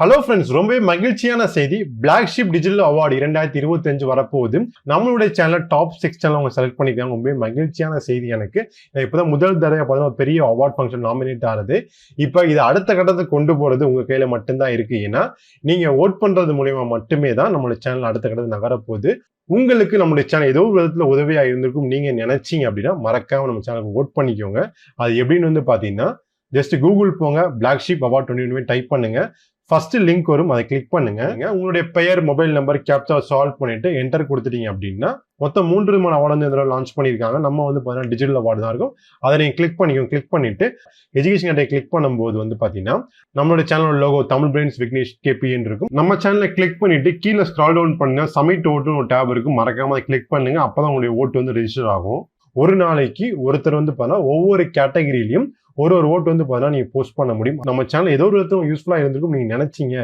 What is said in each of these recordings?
Hello friends ரொம்பவே மகிழ்ச்சியான செய்தி. பிளாக் Sheep டிஜிட்டல் அவார்டு இரண்டாயிரத்தி இருபத்தஞ்சு வரப்போகுது. நம்மளுடைய சேனல் டாப் சிக்ஸ் சேனல் அவங்க செலக்ட் பண்ணிக்கிறாங்க ரொம்ப மகிழ்ச்சியான செய்தி எனக்கு. இப்போ இப்போதான் முதல் தடவை பார்த்தீங்கன்னா பெரிய அவார்ட் ஃபங்க்ஷன் நாமினேட் ஆகுது இப்போ இது அடுத்த கட்டத்தை கொண்டு போகிறது உங்கள் கையில் மட்டும்தான் இருக்கு. ஏன்னா நீங்கள் ஓட் பண்ணுறது மூலியமா மட்டுமே தான் நம்மளுடைய சேனல் அடுத்த கட்டத்தை நகரப்போகுது. உங்களுக்கு நம்மளுடைய சேனல் ஏதோ ஒரு விதத்தில் உதவியாக இருந்திருக்கும். நீங்கள் நினைச்சீங்க அப்படின்னா மறக்காம நம்ம சேனலுக்கு ஓட் பண்ணிக்கோங்க. அது எப்படின்னு வந்து பார்த்தீங்கன்னா ஜஸ்ட் கூகுள் போங்க. Black sheep award twenty type பண்ணுங்க. ஃபர்ஸ்ட் லிங்க் வரும் அதை கிளிக் பண்ணுங்க. உங்களுடைய பெயர் மொபைல் நம்பர் கேப்சா சால்வ் பண்ணிட்டு என்டர் கொடுத்துட்டீங்க அப்படின்னா மொத்தம் மூன்று விதமான அவார்டு வந்து இதில் லான்ச் பண்ணியிருக்காங்க. நம்ம வந்து பார்த்தீங்கன்னா டிஜிட்டல் அவார்டு தான் இருக்கும். அதை நீங்கள் கிளிக் பண்ணிக்கோங்க. கிளிக் பண்ணிட்டு எஜுகேஷன் கேட்டை கிளிக் பண்ணும்போது வந்து பார்த்தீங்கன்னா நம்மளோட சேனலோட லோகோ தமிழ் பிரெயின்ஸ் விக்னேஷ் கேபின்னு இருக்கும். நம்ம சேனலை கிளிக் பண்ணிட்டு கீழே ஸ்க்ரால் டவுன் பண்ணுங்க. சமிட் ஓட்டுன்னு ஒரு டேப் இருக்கும். மறக்காம அதை கிளிக் பண்ணுங்க. அப்பதான் உங்களுடைய ஓட்டு வந்து ரெஜிஸ்டர் ஆகும். ஒரு நாளைக்கு ஒருத்தர் வந்து பார்த்தா ஒவ்வொரு கேட்டகரியிலையும் ஒரு ஒரு ஓட்டு வந்து பார்த்தீங்கன்னா நீங்கள் போஸ்ட் பண்ண முடியும். நம்ம சேனல் ஏதோ ஒரு விதத்தும் யூஸ்ஃபுல்லாக இருந்திருக்கும் நீங்கள் நினச்சிங்க.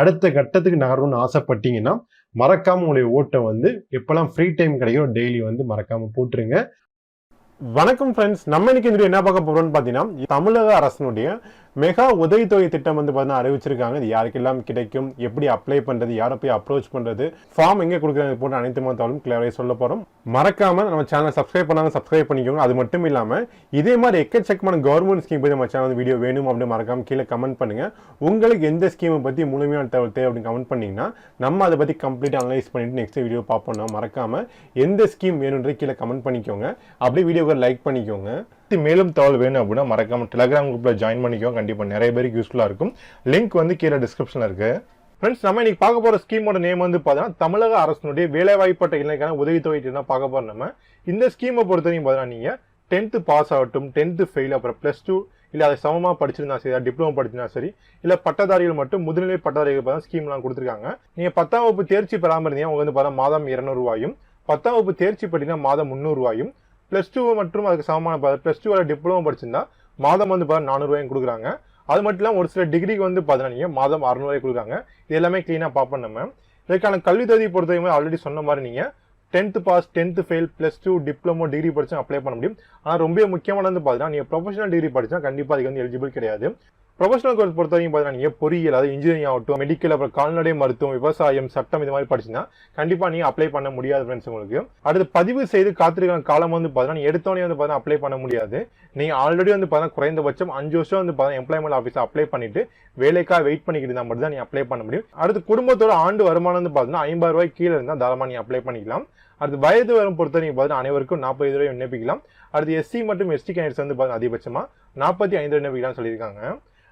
அடுத்த கட்டத்துக்கு நகரணும்னு ஆசைப்பட்டீங்கன்னா மறக்காம உங்களுடைய ஓட்டை வந்து எப்பெல்லாம் ஃப்ரீ டைம் கிடைக்கும் டெய்லி வந்து மறக்காமல் போட்டுருங்க. வணக்கம் ஃப்ரெண்ட்ஸ் நம்ம இன்னைக்கு இந்த என்ன பார்க்க போகிறோம்னு பார்த்தீங்கன்னா தமிழக அரசினுடைய மெகா உதவித்தொகை திட்டம் வந்து பார்த்தீங்கன்னா அறிவிச்சிருக்காங்க. இது யாருக்கெல்லாம் கிடைக்கும் எப்படி அப்ளை பண்ணுறது யாரை போய் அப்ரோச் பண்ணுறது ஃபார்ம் எங்கே கொடுக்குறாங்க போட்டு அனைத்து மத்தாலும் கிளியராக சொல்ல போகிறோம் மறக்காம நம்ம சேனலை சப்ஸ்கிரைப் பண்ணாமல் சப்ஸ்கிரைப் பண்ணிக்கோங்க. அது மட்டும் இல்லாமல் இதே மாதிரி எக்கச்சக்கமான கவர்மெண்ட் ஸ்கீம் பற்றி நம்ம சேனல் வீடியோ வேணும் அப்படின்னு மறக்காம கீழே கமெண்ட் பண்ணுங்க. உங்களுக்கு எந்த ஸ்கீமை பற்றி முழுமையான தகவல் தேவை அப்படின்னு கமெண்ட் பண்ணிங்கன்னா நம்ம அதை பற்றி கம்ப்ளீட் அனலைஸ் பண்ணிட்டு நெக்ஸ்ட் வீடியோ பார்ப்போம். மறக்காமல் எந்த ஸ்கீம் வேணுன்றது கீழே கமெண்ட் பண்ணிக்கோங்க. அப்படியே வீடியோவை லைக் பண்ணிக்கோங்க. இது மேலும் தகவல் வேணும் அப்படின்னா மறக்காமல் டெலகிராம் குரூப்பில் ஜாயின் பண்ணிக்கோங்க. கண்டிப்பாக நிறைய பேருக்கு யூஸ்ஃபுல்லாக இருக்கும். லிங்க் வந்து கீழே டிஸ்கிரிப்ஷனில் இருக்குது ஃப்ரெண்ட்ஸ் நம்ம இன்னைக்கு பார்க்க போகிற ஸ்கீமோட நேம் வந்து பார்த்தீங்கன்னா தமிழக அரசினுடைய வேலைவாய்ப்பட்ட இளைஞருக்கான உதவித்தொகை தான் பார்க்க போகிற நம்ம? இந்த ஸ்கீமை பொறுத்தவரைக்கும் பார்த்தீங்கன்னா நீங்கள் டென்த்து பாஸ் ஆகட்டும் டென்த்து ஃபெயில் அப்புறம் ப்ளஸ் டூ இல்லை அதை சமமாக படிச்சிருந்தா சரி டிப்ளமோ படிச்சிருந்தா சரி இல்லை பட்டதாரிகள் மட்டும் முதுநிலை பட்டதாரிகள் பார்த்தா ஸ்கீம்லாம் கொடுத்துருக்காங்க. நீங்கள் பத்தாம் வகுப்பு தேர்ச்சி பெறாமல் இருந்தீங்க உங்களுக்கு வந்து பார்த்தா மாதம் இரநூறுவாயும் பத்தாம் வகுப்பு தேர்ச்சி படினா மாதம் முந்நூறுவாயும் ப்ளஸ் டூ மற்றும் அதுக்கு சமமான ப்ளஸ் டூ டிப்ளமோ படிச்சிருந்தா மாதம் வந்து பார்த்தா நானூறுவாயும் கொடுக்குறாங்க. அது மட்டும் இல்லாமல் ஒரு சில டிகிரிக்கு வந்து பார்த்தீங்கன்னா நீங்கள் மாதம் அறநூறுவாய் கொடுக்காங்க இது எல்லாமே க்ளீனாக பார்ப்போம் நம்ம இதுக்கான கல்வி தகுதி பொறுத்தவரைக்கும் ஆல்ரெடி சொன்ன மாதிரி நீங்கள் tenth pass tenth fail plus two diploma degree படித்தா அப்ளை பண்ண முடியும். ஆனால் ரொம்ப முக்கியமானது பார்த்தீங்கன்னா நீங்கள் ப்ரொஃபஷனல் டிகிரி படித்தா கண்டிப்பாக அதுக்கு வந்து எலிஜிபிள் கிடையாது. ப்ரொஃபஷனல் கோர்ஸ் பொறுத்த வரைக்கும் பார்த்தீங்கன்னா நீங்கள் பொறியியல் அதாவது இன்ஜினியரிங் ஆகட்டும் மெடிக்கல் அப்புறம் கால்நடை மருத்துவம் விவசாயம் சட்டம் இது மாதிரி படிச்சுன்னா கண்டிப்பாக நீங்கள் அப்ளை பண்ண முடியாது ஃப்ரெண்ட்ஸ் உங்களுக்கு. அடுத்து பதிவு செய்து காத்திருக்கிற காலம் வந்து பார்த்தீங்கன்னா நீ எடுத்தோடனே வந்து பார்த்தீங்கன்னா அப்ளை பண்ண முடியாது. நீங்கள் ஆல்ரெடி வந்து பார்த்தீங்கன்னா குறைந்தபட்சம் அஞ்சு வருஷம் வந்து பார்த்தீங்கன்னா எம்ப்ளாய்மெண்ட் ஆஃபீஸ் அப்ளை பண்ணிட்டு வேலைக்காக வெயிட் பண்ணிக்கிட்டு இருந்தால் மட்டும் தான் நீ அப்ளை பண்ண முடியும். அடுத்து குடும்பத்தோட ஆண்டு வருமானம் வந்து பார்த்தீங்கன்னா ஐம்பது ரூபாய் கீழே இருந்தால் தாராளமாக நீ அப்ளை பண்ணிக்கலாம். அடுத்து வயது வரும் பொறுத்த வரைக்கும் பார்த்தீங்கன்னா அனைவருக்கும் நாற்பது ரூபாய் விண்ணப்பிக்கலாம். அடுத்து எஸ்சி மற்றும் எஸ்டி கேண்டிடேட்ஸ் வந்து பார்த்தீங்கன்னா அதிகபட்சமாக நாற்பத்தி ஐந்து விண்ணப்பிக்கலாம்னு சொல்லியிருக்காங்க.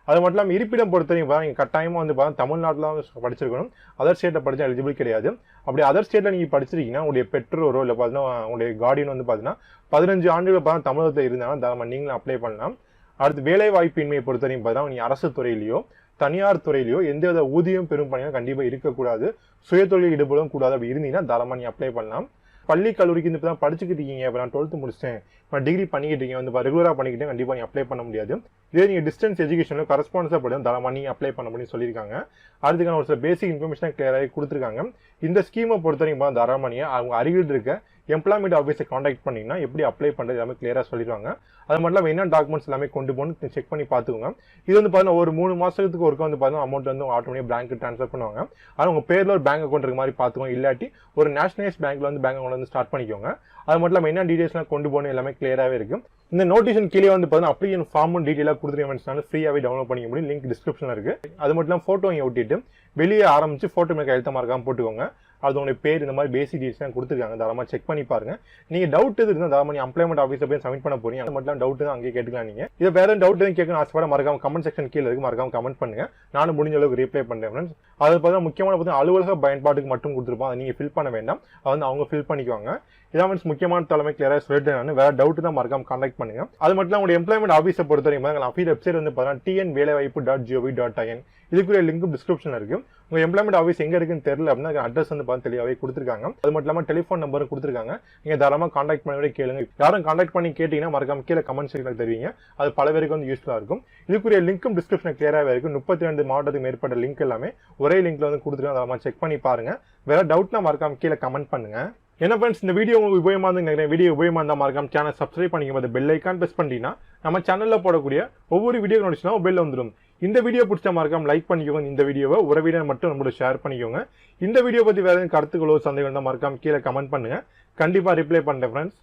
அது மட்டும் இல்லாமல் இருப்பிடம் பொறுத்தவரைக்கும் பார்த்தா நீங்கள் கட்டாயமாக வந்து பார்த்தா தமிழ்நாட்டில் தான் படிச்சிருக்கணும். அதர் ஸ்டேட்டில் படித்தா எலிஜிபிள் கிடையாது. அப்படி அதர் ஸ்டேட்டில் நீங்கள் படிச்சிருக்கீங்கன்னா உங்களுடைய பெற்றோரோ இல்லை பார்த்தீங்கன்னா உங்களுடைய கார்டியன் வந்து பார்த்தீங்கன்னா பதினஞ்சு ஆண்டுகள் பார்த்தா தமிழகத்தில் இருந்தாலும் தாராளமாக நீங்களும் அப்ளை பண்ணலாம். அடுத்து வேலை வாய்ப்பின்மையை பொறுத்தவரைக்கும் பார்த்தீங்கன்னா நீங்கள் அரசு துறையிலையோ தனியார் துறையிலையோ எந்த வித ஊதியம் பெரும் பணியும் கண்டிப்பாக இருக்கக்கூடாது. சுயதொழில் ஈடுபடவும் கூடாது. அப்படி இருந்தீங்கன்னா தாராளமாக நீ அப்ளை பண்ணலாம். பள்ளி கல்லூரிக்கு இந்த இப்போ தான் படிச்சுக்கிட்டு இருக்கீங்க. இப்போ நான் டுவெல்த்து முடிச்சிட்டேன். இப்போ டிகிரி பண்ணிக்கிட்டு இருக்கீங்க வந்து ரெகுலராக பண்ணிக்கிட்டே கண்டிப்பாக நீ அப்ளை பண்ண முடியாது. இதே நீங்கள் டிஸ்டன்ஸ் எஜுகேஷனில் கரஸ்பான்ஸாக படி தாராளமாக நீங்கள் அப்ளை பண்ண முடியும் சொல்லியிருக்காங்க. அதுக்கான ஒரு சில பேசிக் இன்ஃபர்மேஷன் கிளியராக கொடுத்துருக்காங்க. இந்த ஸ்கீமை பொறுத்த வரைக்கும் தாராளமாக நீங்கள் அவங்க அருகில் இருக்க எம்ப்ளாய்மெண்ட் ஆஃபீஸை காண்டாக்ட் பண்ணிங்கன்னா எப்படி அப்ளை பண்ணுறது எல்லாமே கிளியராக சொல்லிடுவாங்க அது மட்டும் இல்லாமல் என்ன டாக்குமெண்ட்ஸ் எல்லாமே கொண்டு போகணும் செக் பண்ணி பார்த்துக்கோங்க இது வந்து பார்த்தீங்கன்னா ஒரு மூணு மாதத்துக்கு ஒருக்க வந்து பார்த்தீங்கன்னா அமௌண்ட் வந்து ஆட்டோமேட்டிக் பேங்க்கு ட்ரான்ஸ்ஃபர் பண்ணுவாங்க. ஆனால் உங்கள் பேரில் ஒரு பேங்க் அக்கௌண்ட் இருக்க மாதிரி பார்த்துக்கோங்க இல்லாட்டி ஒரு நேஷனலைஸ் பேங்க்ல வந்து பேங்க் அக்கௌண்ட் வந்து ஸ்டார்ட் பண்ணிக்கோங்க. அது மட்டும் இல்லாமல் என்ன டீடைல்ஸ்லாம் கொண்டு போகணும் எல்லாமே கிளியராகவே இருக்கும் இந்த நோட்டிஷன் கீழே வந்து பார்த்தீங்கன்னா அப்ளிகேஷன் ஃபார்மும் டீட்டெயிலாக கொடுத்துருக்கேன் ஃப்ரீயாகவே டவுன்லோட் பண்ணிக்க முடியும். லிங்க் டிஸ்கிரிப்ஷனில் இருக்கு. அது மட்டும் இல்லாமல் ஃபோட்டோ இங்கே ஒட்டிட்டு வெளியே ஆரம்பிச்சு ஃபோட்டோ மேலே எழுத்த மறக்காம போட்டுக்கோங்க. அது பேர் இந்த மாதிரி பேசிக் டீட்டெயில்ஸ் கொடுத்துருக்காங்க. தாராளமாக செக் பண்ணி பாருங்க. நீங்க டவுட் எது இருந்தால் தாராளமாக நீ அம்ப்ளாய்மெண்ட் ஆஃபீஸில் போய் சப்மிட் பண்ண போறீங்க. அது மட்டும் டவுட் தான் அங்கேயே கேட்டுக்கலாம் நீங்க. இது வேற டவுட் எதுவும் கேட்கணும் ஆசைப்பட மறக்காம கமெண்ட் செக்ஷன் கீழே இருக்கு. மறக்காம கமெண்ட் பண்ணுங்க. நானும் முடிஞ்ச அளவுக்கு ரீப்ளை பண்ணுறேன் ஃப்ரெண்ட்ஸ் அது பார்த்தா முக்கியமான பார்த்தீங்கன்னா அலுவலக பயன்பாட்டுக்கு மட்டும் கொடுத்துருப்போம். அதை நீங்கள் ஃபில் பண்ண வேண்டாம். அதை வந்து அவங்க ஃபில் பண்ணிக்குவாங்க. இதான் மீன்ஸ் முக்கியமான தலைமை கிளியராக சொல்லிட்டு நான். வேற டவுட் தான் மறக்காம கான்டாக்ட் பண்ணுங்க. அது மட்டும் இல்லாமல் உங்களுடைய எம்ப்ளாய்மெண்ட் ஆஃபீஸை பொறுத்த வரைக்கும் அஃபீஸ் வெப்சைட் வந்து பார்த்தீங்கன்னா டிஎன் வேலைவாய்ப்பு டாட் ஜிஓவி டாட் ஐஎன் இதுக்குரிய லிங்க் டிஸ்கிரிப்ஷன் இருக்கு. உங்க எம்ப்ளாய்மெண்ட் ஆஃபீஸ் எங்க இருக்குன்னு தெரியல அப்படின்னா அட்ரஸ் வந்து பார்த்து தெளிவாகவே கொடுத்துருக்காங்க. அது மட்டும் இல்லாமல் டெலிஃபோன் நம்பரும் கொடுத்துருக்காங்க. நீங்க தாராளமாக காண்டாக்ட் பண்ணி கேளுங்க. யாரும் காண்டாக்ட் பண்ணி கேட்டீங்கன்னா மறக்காம கீழே கமெண்ட் செக்ஷனில் தெரிவிங்க. அது பல பேருக்கு வந்து யூஸ்ஃபுல்லாக இருக்கும். இதுக்குரிய லிங்க்கும் டிஸ்கிரிப்ஷன் கிளியராகவே இருக்கும் முப்பத்தி ரெண்டு மாவட்டத்துக்கு மேற்பட்ட லிங்க் எல்லாமே ஒரே லிங்க்ல வந்து கொடுத்துருக்காங்க. தாராளமாக செக் பண்ணி பாருங்க. வேற டவுட்னா மறக்காம கீழே கமெண்ட் பண்ணுங்க. என்ன ஃப்ரெண்ட்ஸ் இந்த வீடியோ உங்களுக்கு உபயோகமாக இருந்து நினைக்கிறேன். வீடியோ உபயோகமாக இருந்தால் மறக்காம சேனல் சப்ஸ்கிரைப் பண்ணிக்கும் போது பெல் ஐக்கான் ப்ரெஸ் பண்ணிட்டீங்கன்னா நம்ம சேனலில் போடக்கூடிய ஒவ்வொரு வீடியோ நோட்டிஸ்லாம் பெல் வந்துடும் இந்த வீடியோ பிடிச்ச மறக்காம லைக் பண்ணிக்கோங்க. இந்த வீடியோவை உறவினர் மட்டும் நம்மளோட ஷேர் பண்ணிக்கோங்க. இந்த வீடியோ பற்றி வேறு எதுவும் கருத்துக்களோ சந்தேகம் தான் மறக்காம கீழே கமெண்ட் பண்ணுங்க. கண்டிப்பாக ரிப்ளை பண்ணுறேன் friends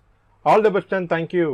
all the best and thank you